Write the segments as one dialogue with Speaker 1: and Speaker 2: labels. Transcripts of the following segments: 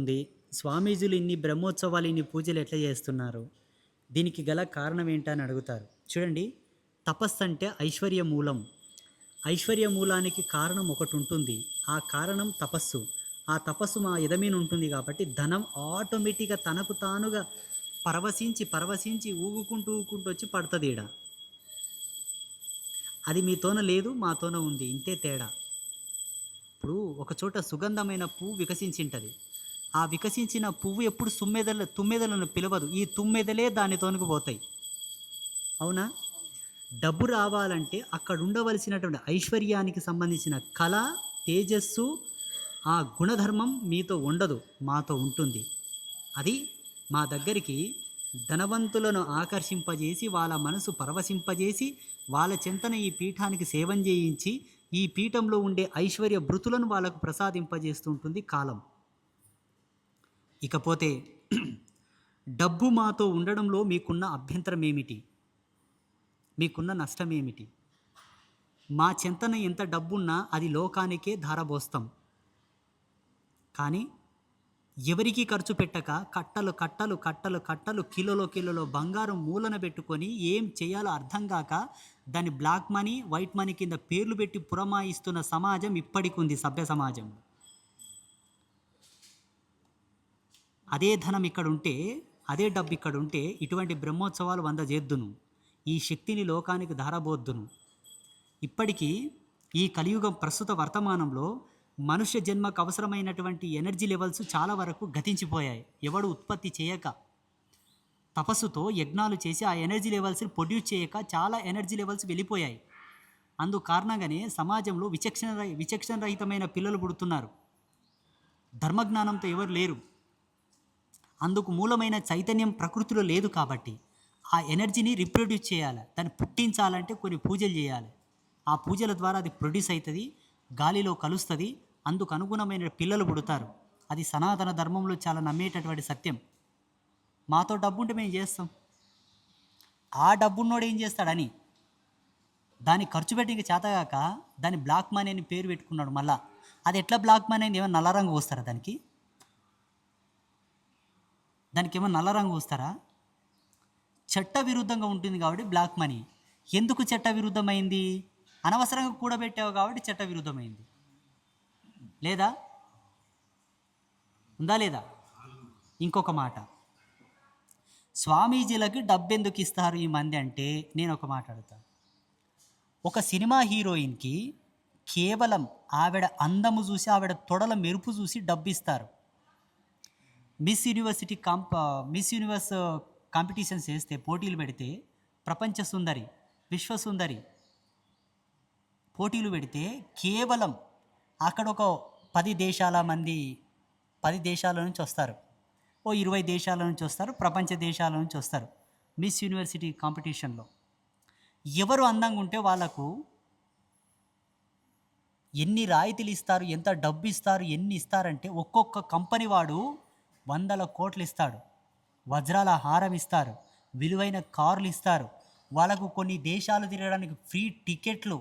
Speaker 1: ఉంది. స్వామీజీలు ఇన్ని బ్రహ్మోత్సవాలు ఇన్ని పూజలు ఎట్లా చేస్తున్నారు? దీనికి గల కారణం ఏంటని అడుగుతారు. చూడండి. తపస్సు అంటే ఐశ్వర్య మూలం. ఐశ్వర్య మూలానికి కారణం ఒకటి ఉంటుంది. ఆ కారణం తపస్సు. ఆ తపస్సు మా ఎదమీన ఉంటుంది కాబట్టి ధనం ఆటోమేటిక్గా తనకు తానుగా పరవశించి పరవశించి ఊగుకుంటూ ఊగుకుంటూ వచ్చి పడుతుంది ఈడ. అది మీతోన లేదు మాతోన ఉంది. ఇంతే తేడా. ఇప్పుడు ఒకచోట సుగంధమైన పువ్వు వికసించింటది. ఆ వికసించిన పువ్వు ఎప్పుడు సుమ్మెదల తుమ్మెదలను పిలవదు. ఈ తుమ్మెదలే దాని పోతాయి. అవునా? డబ్బు రావాలంటే అక్కడ ఉండవలసినటువంటి ఐశ్వర్యానికి సంబంధించిన కళ తేజస్సు ఆ గుణధర్మం మీతో ఉండదు మాతో ఉంటుంది. అది మా దగ్గరికి ధనవంతులను ఆకర్షింపజేసి వాళ్ళ మనసు పరవశింపజేసి వాళ్ళ చెంతన ఈ పీఠానికి సేవం చేయించి ఈ పీఠంలో ఉండే ఐశ్వర్య భృతులను వాళ్ళకు ప్రసాదింపజేస్తుంటుంది కాలం. ఇకపోతే డబ్బు మాతో ఉండడంలో మీకున్న అభ్యంతరం ఏమిటి మీకున్న నష్టం ఏమిటి మా చెంతన ఎంత డబ్బున్నా అది లోకానికే ధారబోస్తాం. కానీ ఎవరికి ఖర్చు పెట్టక కట్టలు కట్టలు కట్టలు కట్టలు కిలోలో కిలోలో బంగారం మూలన పెట్టుకొని ఏం చేయాలో అర్థం కాక దాన్ని బ్లాక్ మనీ వైట్ మనీ కింద పేర్లు పెట్టి పురమాయిస్తున్న సమాజం ఇప్పటికి ఉంది సభ్య సమాజం. అదే ధనం ఇక్కడ ఉంటే అదే డబ్బు ఇక్కడ ఉంటే ఇటువంటి బ్రహ్మోత్సవాలు వంద చేద్దును. ఈ శక్తిని లోకానికి ధారబోద్దును. ఇప్పటికీ ఈ కలియుగం ప్రస్తుత వర్తమానంలో మనుష్య జన్మకు అవసరమైనటువంటి ఎనర్జీ లెవెల్స్ చాలా వరకు గతించిపోయాయి. ఎవడు ఉత్పత్తి చేయక తపస్సుతో యజ్ఞాలు చేసి ఆ ఎనర్జీ లెవెల్స్ని ప్రొడ్యూస్ చేయక చాలా ఎనర్జీ లెవెల్స్ వెళ్ళిపోయాయి. అందు కారణంగానే సమాజంలో విచక్షణ విచక్షణరహితమైన విచక్షణ రహితమైన పిల్లలు పుడుతున్నారు. ధర్మజ్ఞానంతో ఎవరు లేరు. అందుకు మూలమైన చైతన్యం ప్రకృతిలో లేదు కాబట్టి ఆ ఎనర్జీని రిప్రొడ్యూస్ చేయాలి. దాన్ని పుట్టించాలంటే కొన్ని పూజలు చేయాలి. ఆ పూజల ద్వారా అది ప్రొడ్యూస్ అవుతుంది గాలిలో కలుస్తుంది. అందుకు అనుగుణమైన పిల్లలు పుడతారు. అది సనాతన ధర్మంలో చాలా నమ్మేటటువంటి సత్యం. మాతో డబ్బు ఉంటే మేము చేస్తాం. ఆ డబ్బున్నోడు ఏం చేస్తాడని? దాన్ని ఖర్చు పెట్టి ఇంక చేతగాక దాన్ని బ్లాక్ మనీ అని పేరు పెట్టుకున్నాడు మళ్ళా. అది ఎట్లా బ్లాక్ మనీ అని ఏమైనా నల్ల రంగు వస్తారా దానికి? దానికి ఏమైనా నల్ల రంగు వస్తారా? చట్ట విరుద్ధంగా ఉంటుంది కాబట్టి బ్లాక్ మనీ ఎందుకు చట్ట విరుద్ధమైంది? అనవసరంగా కూడబెట్టావు కాబట్టి చట్ట విరుద్ధమైంది. లేదా? ఉందా లేదా? ఇంకొక మాట. స్వామీజీలకి డబ్బెందుకు ఇస్తారు ఈ మంది అంటే నేను ఒక మాట ఒక సినిమా హీరోయిన్కి కేవలం ఆవిడ అందము చూసి ఆవిడ తొడల మెరుపు చూసి డబ్బు ఇస్తారు miss university comp miss universe competitions చేస్తే పోటీలు పెడితే ప్రపంచ సుందరి విశ్వసుందరి పోటీలు పెడితే కేవలం అక్కడ ఒక పది దేశాల మంది పది దేశాల నుంచి వస్తారు. ఓ ఇరవై దేశాల నుంచి వస్తారు ప్రపంచ దేశాల నుంచి వస్తారు మిస్ యూనివర్సిటీ కాంపిటీషన్లో. ఎవరు అందంగా ఉంటే వాళ్ళకు ఎన్ని రాయితీలు ఇస్తారు ఎంత డబ్బు ఇస్తారు ఎన్ని ఇస్తారంటే ఒక్కొక్క కంపెనీ వాడు వందల కోట్లు ఇస్తాడు వజ్రాల హారం ఇస్తారు విలువైన కార్లు ఇస్తారు వాళ్ళకు కొన్ని దేశాలు తిరగడానికి ఫ్రీ టికెట్లు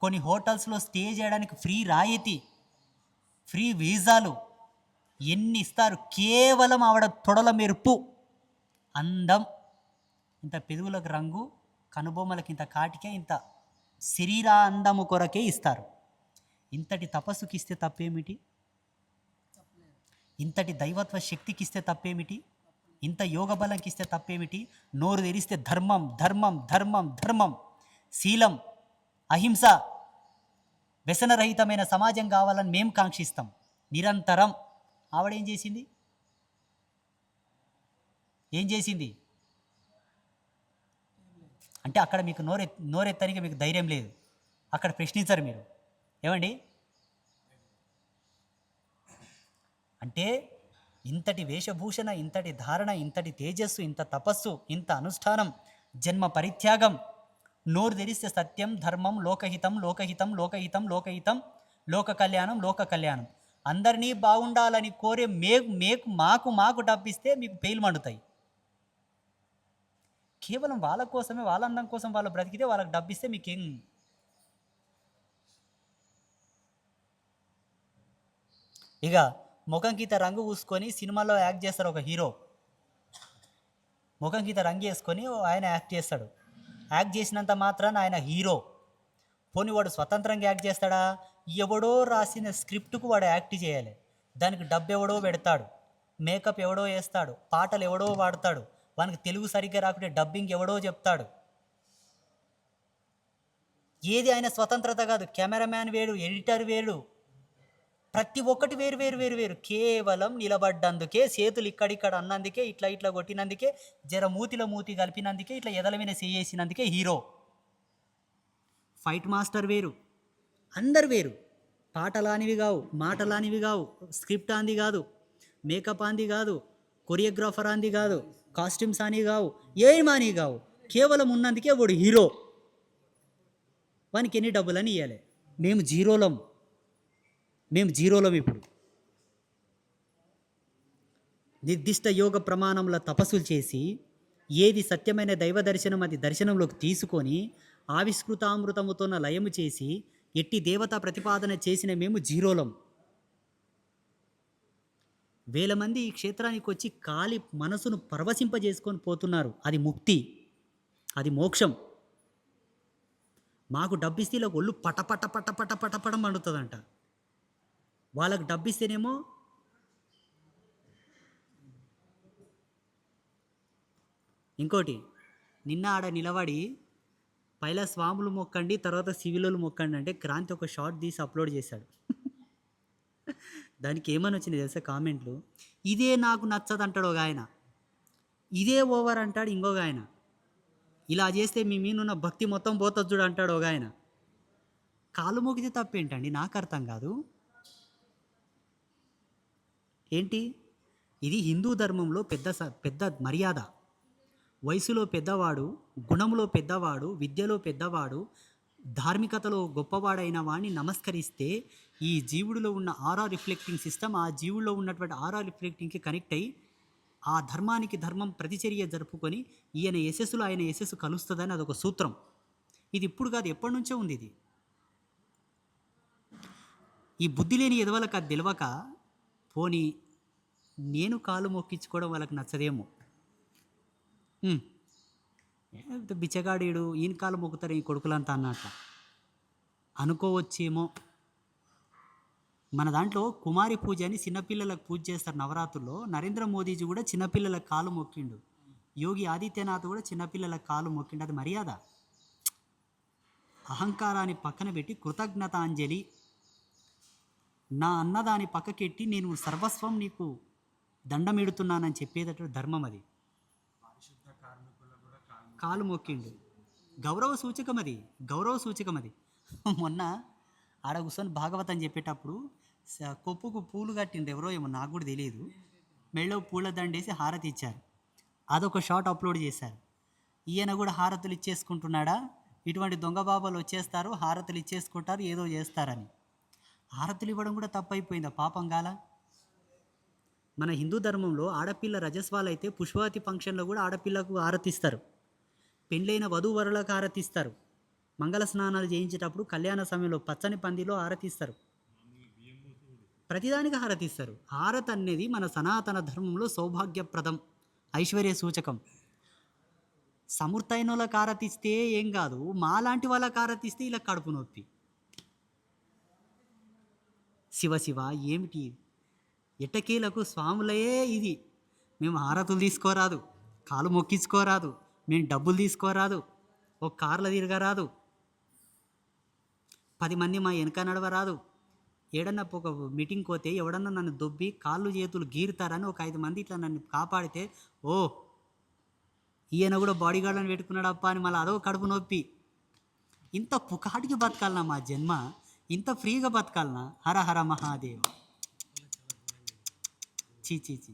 Speaker 1: కొన్ని హోటల్స్లో స్టే చేయడానికి ఫ్రీ రాయితీ ఫ్రీ వీసాలు ఎన్ని ఇస్తారు కేవలం ఆవిడ తొడల మెరుపు అందం ఇంత పెదవులకు రంగు కనుబొమ్మలకి ఇంత కాటికే ఇంత శరీర అందము కొరకే ఇస్తారు. ఇంతటి తపస్సుకి ఇస్తే తప్పేమిటి? ఇంతటి దైవత్వ శక్తికి ఇస్తే తప్పేమిటి? ఇంత యోగ బలంకి ఇస్తే తప్పేమిటి? నోరు తెరిస్తే ధర్మం ధర్మం ధర్మం ధర్మం శీలం అహింస వ్యసనరహితమైన సమాజం కావాలని మేము కాంక్షిస్తాం. నిరంతరం. ఆవిడేం చేసింది? ఏం చేసింది? అంటే అక్కడ మీకు నోరె నోరెత్తనికి మీకు ధైర్యం లేదు. అక్కడ ప్రశ్నించరు మీరు. ఏమండి? అంటే ఇంతటి వేషభూషణ ఇంతటి ధారణ ఇంతటి తేజస్సు ఇంత తపస్సు ఇంత అనుష్ఠానం జన్మ పరిత్యాగం నోరు తెరిస్తే సత్యం ధర్మం లోకహితం లోకహితం లోకహితం లోకహితం లోక కళ్యాణం లోక కళ్యాణం. అందరినీ బాగుండాలని కోరే మే మేకు మాకు మాకు డబ్బిస్తే మీకు పేలు మండుతాయి. కేవలం వాళ్ళ కోసమే వాళ్ళ అందం కోసం వాళ్ళు బ్రతికితే వాళ్ళకి డబ్బిస్తే మీకేం ఇక ముఖం రంగు పూసుకొని సినిమాలో యాక్ట్ చేస్తారు ఒక హీరో. ముఖం రంగు వేసుకొని ఆయన యాక్ట్ చేస్తాడు. యాక్ట్ చేసినంత మాత్రాన ఆయన హీరో. పోనీ వాడు స్వతంత్రంగా యాక్ట్ చేస్తాడా? ఎవడో రాసిన స్క్రిప్ట్కు వాడు యాక్ట్ చేయాలి. దానికి డబ్బు ఎవడో పెడతాడు. మేకప్ ఎవడో వేస్తాడు. పాటలు ఎవడో వాడతాడు వానికి తెలుగు సరిగ్గా రాకుంటే డబ్బింగ్ ఎవడో చెప్తాడు. ఏది ఆయన స్వతంత్రత కాదు. కెమెరామ్యాన్ వేరు ఎడిటర్ వేరు. ప్రతి ఒక్కటి వేరు వేరు వేరు వేరు. కేవలం నిలబడ్డందుకే చేతులు ఇక్కడిక్కడ అన్నందుకే ఇట్లా ఇట్లా కొట్టినందుకే జర మూతిలో మూతి కలిపినందుకే ఇట్లా ఎదల మీద చేసినందుకే హీరో. ఫైట్ మాస్టర్ వేరు. అందరు వేరు. పాటలానివి కావు మాటలానివి కావు స్క్రిప్ట్ అంది కాదు మేకప్ అంది కాదు కొరియోగ్రాఫర్ అంది కాదు కాస్ట్యూమ్స్ అని కావు ఏమాని కావు. కేవలం ఉన్నందుకే వాడు హీరో. వానికి ఎన్ని డబ్బులని ఇవ్వాలి మేము జీరోలం. మేము జీరోలం ఇప్పుడు. నిర్దిష్ట యోగ ప్రమాణంలో తపస్సులు చేసి ఏది సత్యమైన దైవ దర్శనం అది దర్శనంలోకి తీసుకొని ఆవిష్కృతామృతముతోన లయము చేసి ఎట్టి దేవతా ప్రతిపాదన చేసిన మేము జీరోలం. వేల మంది ఈ క్షేత్రానికి వచ్చి కాలి మనసును పరవశింపజేసుకొని పోతున్నారు. అది ముక్తి. అది మోక్షం. మాకు డబ్బిస్తే ఒళ్ళు పట పట పట పట పట పట మండుతుందంట వాళ్ళకి డబ్బిస్తేనేమో ఇంకోటి నిన్న ఆడ నిలబడి పైలా స్వాములు మొక్కండి తర్వాత సివిలోలు మొక్కండి అంటే క్రాంతి ఒక షార్ట్ తీసి అప్లోడ్ చేశాడు. దానికి ఏమని వచ్చింది తెలుసా కామెంట్లు? ఇదే నాకు నచ్చదు అంటాడు ఒక ఆయన. ఇదే ఓవర్ అంటాడు ఇంకొక ఆయన. ఇలా చేస్తే మీ మీనున్న భక్తి మొత్తం పోతుంది చూడు అంటాడు ఒక ఆయన. కాలు మోగితే తప్పేంటండి? నాకు అర్థం కాదు. ఏంటి? ఇది హిందూ ధర్మంలో పెద్ద స- పెద్ద మర్యాద. వయసులో పెద్దవాడు గుణంలో పెద్దవాడు విద్యలో పెద్దవాడు ధార్మికతలో గొప్పవాడైన వాడిని నమస్కరిస్తే ఈ జీవుడిలో ఉన్న ఆరా రిఫ్లెక్టింగ్ సిస్టమ్ ఆ జీవుల్లో ఉన్నటువంటి ఆరా రిఫ్లెక్టింగ్కి కనెక్ట్ అయ్యి ఆ ధర్మానికి ధర్మం ప్రతిచర్య జరుపుకొని ఈయన యశస్సులో ఆయన యశస్సు కలుస్తుందని అదొక సూత్రం. ఇది ఇప్పుడు కాదు ఎప్పటి నుంచో ఉంది ఇది. ఈ బుద్ధి లేని ఎదవలకు అది తెలియక పోని నేను కాలు మొక్కించుకోవడం వాళ్ళకి నచ్చదేమో. ఏ, బిచ్చగాడీడు ఈయన కాలు మొక్కుతారు ఈ కొడుకులంతా అన్నట్ట అనుకోవచ్చేమో. మన దాంట్లో కుమారి పూజ అని చిన్నపిల్లలకు పూజ చేస్తారు నవరాత్రుల్లో. నరేంద్ర మోదీజీ కూడా చిన్నపిల్లల కాలు మొక్కిండు. యోగి ఆదిత్యనాథ్ కూడా చిన్నపిల్లల కాలు మొక్కిండు. అది మర్యాద? అహంకారాన్ని పక్కన పెట్టి కృతజ్ఞతాంజలి. నా అన్నదాని పక్కకెట్టి నేను సర్వస్వం నీకు దండమిడుతున్నానని చెప్పేటట్టు ధర్మం అది. కాలు మొక్కిండు గౌరవ సూచకం అది. గౌరవ సూచకం అది. మొన్న ఆడ కూర్చొని భాగవతం చెప్పేటప్పుడు కొప్పుకు పూలు కట్టిండు ఎవరో ఏమో నాకు కూడా తెలియదు. మెళ్ళో పూల దండేసి హారతి ఇచ్చారు. అదొక షార్ట్ అప్లోడ్ చేశారు. ఈయన కూడా హారతులు ఇచ్చేసుకుంటున్నాడా? ఇటువంటి దొంగ బాబాలు వచ్చేస్తారు హారతులు ఇచ్చేసుకుంటారు ఏదో చేస్తారని. హారతులు ఇవ్వడం కూడా తప్పైపోయిందా పాపం గాల? మన హిందూ ధర్మంలో ఆడపిల్ల రజస్వాలైతే పుష్పవతి ఫంక్షన్లో కూడా ఆడపిల్లకు ఆరతిస్తారు పెండ్లైన వధూవరులకు ఆరతిస్తారు మంగళ స్నానాలు చేయించేటప్పుడు కళ్యాణ సమయంలో పచ్చని పందిలో ఆరతిస్తారు ప్రతిదానికి హారతిస్తారు. హారత్ అనేది మన సనాతన ధర్మంలో సౌభాగ్యప్రదం ఐశ్వర్య సూచకం. సమృద్ధైన వాళ్ళకి హారతిస్తే ఏం కాదు మాలాంటి వాళ్ళకి హారతిస్తే ఇలా కడుపు నొప్పి. శివ శివ ఏమిటి? ఇటకీలకు స్వాములయే ఇది. మేము హారతులు తీసుకోరాదు కాలు మొక్కించుకోరాదు మేము డబ్బులు తీసుకోరాదు ఒక కార్లో తిరగరాదు. పది మంది మా వెనక నడవరాదు. ఏడన్నా ఒక మీటింగ్ పోతే ఎవడన్నా నన్ను దొబ్బి కాళ్ళు చేతులు గీరుతారని ఒక ఐదు మంది ఇట్లా నన్ను కాపాడితే ఓ ఈయన కూడా బాడీ గార్డ్ని పెట్టుకున్నాడప్ప అని మళ్ళీ అదో కడుపు నొప్పి. ఇంత పుకాటికి బతకాలనా మా జన్మ? ఇంత ఫ్రీగా బతకాలనా? హర హర మహాదేవ్. చీ చీ చీ.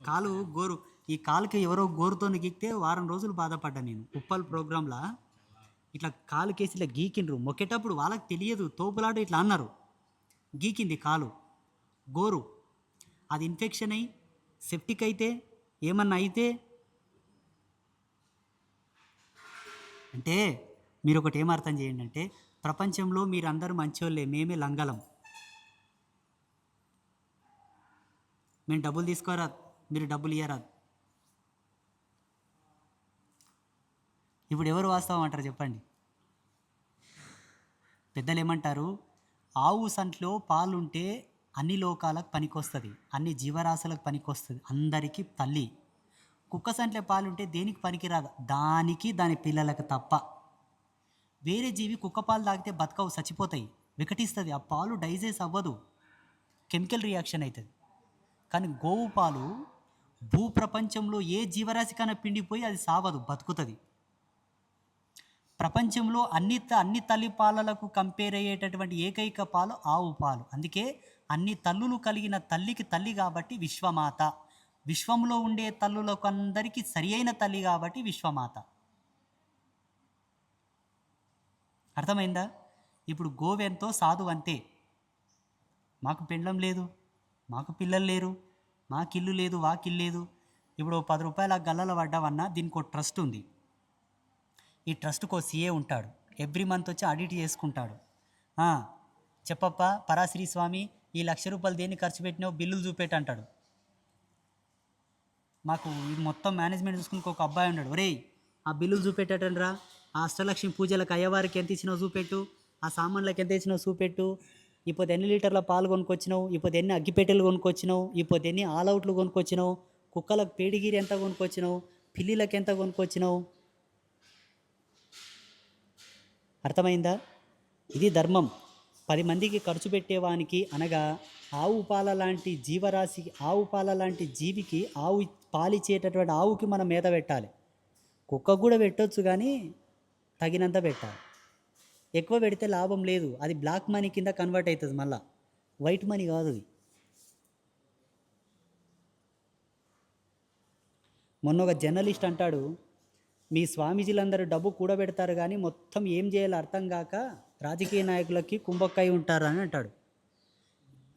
Speaker 1: కాలు గోరు ఈ కాలుకి ఎవరో గోరుతో గీకితే వారం రోజులు బాధపడ్డా నేను. ఉప్పల్ ప్రోగ్రాంలా? ఇట్లా కాలు కేసి ఇట్లా గీకిండ్రు. మొక్కేటప్పుడు వాళ్ళకి తెలియదు తోపులాట ఇట్లా అన్నారు. గీకింది కాలు. గోరు అది ఇన్ఫెక్షన్ అయి సెప్టిక్ అయితే ఏమన్నా అయితే అంటే మీరు ఒకటి ఏం అర్థం చేయండి అంటే ప్రపంచంలో మీరందరూ మంచోళ్ళే మేమే లంగలం. మేము డబ్బులు తీసుకోరాదు. మీరు డబ్బులు ఇయ్యరాదు. ఇప్పుడు ఎవరు వాస్తవం అంటారు చెప్పండి? పెద్దలు ఏమంటారు? ఆవు సంట్లో పాలుంటే అన్ని లోకాలకు పనికొస్తుంది అన్ని జీవరాశులకు పనికొస్తుంది అందరికీ తల్లి. కుక్క సంట్లో పాలుంటే దేనికి పనికిరాదు? దానికి దాని పిల్లలకు తప్ప. వేరే జీవి కుక్క పాలు తాగితే బతకవు చచ్చిపోతాయి వికటిస్తుంది. ఆ పాలు డైజెస్ అవ్వదు. కెమికల్ రియాక్షన్ అవుతుంది కానీ గోవు పాలు భూప్రపంచంలో ఏ జీవరాశికైనా పిండిపోయి అది సావదు బతుకుతుంది. ప్రపంచంలో అన్ని త- అన్ని తల్లి పాలలకు కంపేర్ అయ్యేటటువంటి ఏకైక పాలు ఆవు పాలు. అందుకే అన్ని తల్లులు కలిగిన తల్లికి తల్లి కాబట్టి విశ్వమాత. విశ్వంలో ఉండే తల్లులకు అందరికీ సరి అయిన తల్లి కాబట్టి విశ్వమాత. అర్థమైందా? ఇప్పుడు గోవెంతో సాధు అంతే. మాకు పెండ్లం లేదు. మాకు పిల్లలు లేరు మాకిల్లు లేదు వాకిల్లు లేదు. ఇప్పుడు పది రూపాయల గల్లలు పడ్డావన్నా దీనికి ఒక ట్రస్ట్ ఉంది. ఈ ట్రస్ట్కి ఓ సీఏ ఉంటాడు. ఎవ్రీ మంత్ వచ్చి ఆడిట్ చేసుకుంటాడు. చెప్పప్ప పరాశ్రీ స్వామి ఈ లక్ష రూపాయలు దేన్ని ఖర్చు పెట్టినావు? బిల్లులు చూపెట్టు అంటాడు. మాకు ఇది మొత్తం మేనేజ్మెంట్ చూసుకుని ఒక అబ్బాయి ఉన్నాడు. ఒరేయ్ ఆ బిల్లులు చూపెట్టండిరా ఆ అష్టలక్ష్మి పూజలకు అయ్యవారికి ఎంత ఇచ్చినావు చూపెట్టు? ఆ సామాన్లకు ఎంత ఇచ్చినావు చూపెట్టు? ఇప్పుడు ఎన్ని లీటర్ల పాలు కొనుక్కొచ్చినావు? ఇప్పుడు ఎన్ని అగ్గిపెట్టెలు కొనుక్కొచ్చినావు? ఇప్పుడు ఎన్ని ఆల్ అవుట్లు కొనుక్కొచ్చినావు? కుక్కలకు పేడిగిరి ఎంత కొనుక్కొచ్చినావు? పిల్లిలకు ఎంత కొనుక్కొచ్చినావు? అర్థమైందా? ఇది ధర్మం. పది మందికి ఖర్చు పెట్టేవానికి అనగా ఆవు పాల లాంటి జీవరాశికి ఆవు పాల లాంటి జీవికి ఆవు పాలిచ్చేటటువంటి ఆవుకి మనం మేత పెట్టాలి. కుక్కకు కూడా పెట్టొచ్చు కానీ తగినంత పెట్టాలి. ఎక్కువ పెడితే లాభం లేదు. అది బ్లాక్ మనీ కింద కన్వర్ట్ అవుతుంది మళ్ళా. వైట్ మనీ కాదు అది. మొన్న ఒక జర్నలిస్ట్ అంటాడు మీ స్వామీజీలందరూ డబ్బు కూడబెడతారు కానీ మొత్తం ఏం చేయాలో అర్థం కాక రాజకీయ నాయకులకి కుంభక్కై ఉంటారు అని అంటాడు.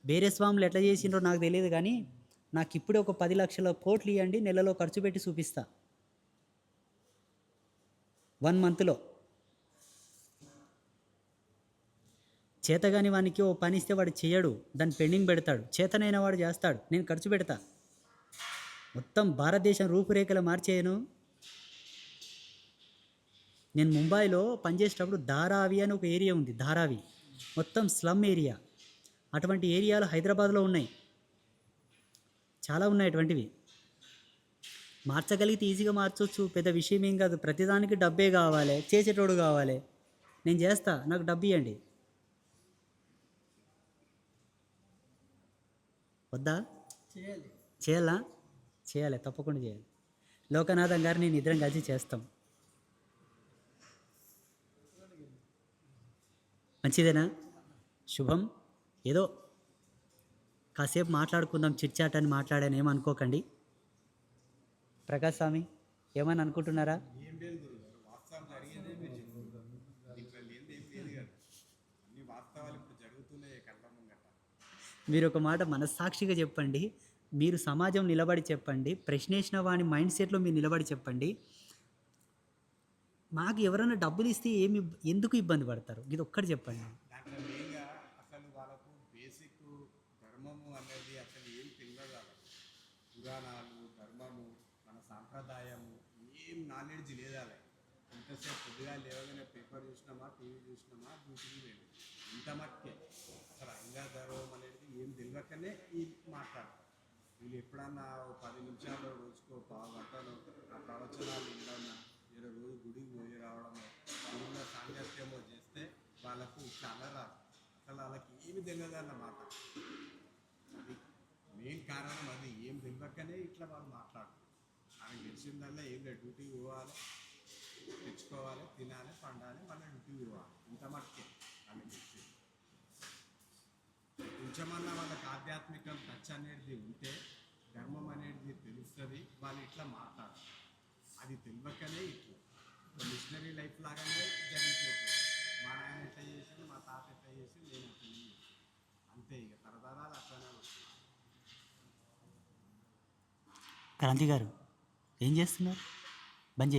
Speaker 1: వేరే స్వాములు ఎట్లా చేసిండ్రో నాకు తెలియదు కానీ నాకు ఇప్పుడే ఒక పది లక్షల కోట్లు ఇవ్వండి నెలలో ఖర్చు పెట్టి చూపిస్తా. వన్ మంత్లో చేతగాని వానికి ఓ పని ఇస్తే వాడు చేయడు దాన్ని పెండింగ్ పెడతాడు. చేతనైన వాడు చేస్తాడు. నేను ఖర్చు పెడతా. మొత్తం భారతదేశం రూపురేఖలు మార్చేయను. నేను ముంబైలో పనిచేసేటప్పుడు ధారావి అని ఒక ఏరియా ఉంది ధారావి. మొత్తం స్లమ్ ఏరియా. అటువంటి ఏరియాలు హైదరాబాద్లో ఉన్నాయి. చాలా ఉన్నాయి అటువంటివి. మార్చగలిగితే ఈజీగా మార్చొచ్చు. పెద్ద విషయం ఏం కాదు. ప్రతిదానికి డబ్బే కావాలి. చేసేటోడు కావాలి. నేను చేస్తా. నాకు డబ్బు ఇవ్వండి వద్దా?
Speaker 2: చేయాలి.
Speaker 1: చేయాలా? చేయాలి తప్పకుండా చేయాలి. లోకనాథం గారు నేను ఇద్దరం కలిసి చేస్తాం. మంచిదేనా? శుభం. ఏదో కాసేపు మాట్లాడుకుందాం చిట్చాట్ అని మాట్లాడాను ఏమనుకోకండి. ప్రకాష్ స్వామి ఏమని అనుకుంటున్నారా
Speaker 3: ఏం లేదు గురుగారు వాస్తవం జరిగేదే మీరు చెప్తున్నారు దీంట్లో లేనిది ఏం లేదు కదా అన్ని వాస్తవాలు ఇప్పుడు జరుగుతున్నాయి కళ్ళ ముంగట
Speaker 1: మీరు ఒక మాట మనస్సాక్షిగా చెప్పండి. మీరు సమాజం నిలబడి చెప్పండి. ప్రశ్నేసిన వాని మైండ్ సెట్లో మీరు నిలబడి చెప్పండి. మాకు ఎవరైనా డబ్బులు ఇస్తే ఏమి ఎందుకు ఇబ్బంది పడతారు? ఇది ఒక్కటి చెప్పండి.
Speaker 3: మెయిన్గా అసలు వాళ్ళకు బేసిక్ ధర్మము అనేది అసలు ఏం తెలియదు పురాణాలు ధర్మము మన సాంప్రదాయము ఏం నాలెడ్జ్ లేదా వాళ్ళకి. ఎంతసేపు పొద్దుగా లేవగానే పేపర్ చూసినామా టీవీ చూసినామా డ్యూటీకి లేదు ఇంత మట్టే అసలు అంగా ఏం ఈ మాట్లాడతారు వీళ్ళు ఎప్పుడన్నా ఓ పది నిమిషాలు రోజుకో పావు ఆ ప్రవచనాలు ఉండన్నా ఇరవై రోజు గుడికి పోయి రావడం గుడిలో సాంగత్యమో చేస్తే వాళ్ళకు చాలా రాదు. అసలు వాళ్ళకి ఏమి తెలియదు అన్నమాట. అది మెయిన్ కారణం అది. ఏం తెలియకనే ఇట్లా వాళ్ళు మాట్లాడుతారు ఆయనకు తెలిసిందల్లా ఏం లేదు. డ్యూటీకి పోవాలి తెచ్చుకోవాలి తినాలి పండాలి మళ్ళీ డ్యూటీకి పోవాలి. ఇంత మట్టుకే వాళ్ళకి తెలిసింది కొంచెమన్నా వాళ్ళకి ఆధ్యాత్మికం టచ్ అనేది ఉంటే ధర్మం అనేది తెలుస్తుంది. వాళ్ళు ఇట్లా మాట్లాడతారు అది తెలియకనే ఇట్లా. మిషనరీ లైఫ్ లాగానే జరిగిపోతుంది మా నాయన ఎట్లా చేసి మా తాత ఎట్లా చేసి నేను అట్లా అంతే ఇక తరతరాలు అట్లానే వస్తుంది
Speaker 1: క్రాంతి గారు ఏం చేస్తున్నారు? బంద్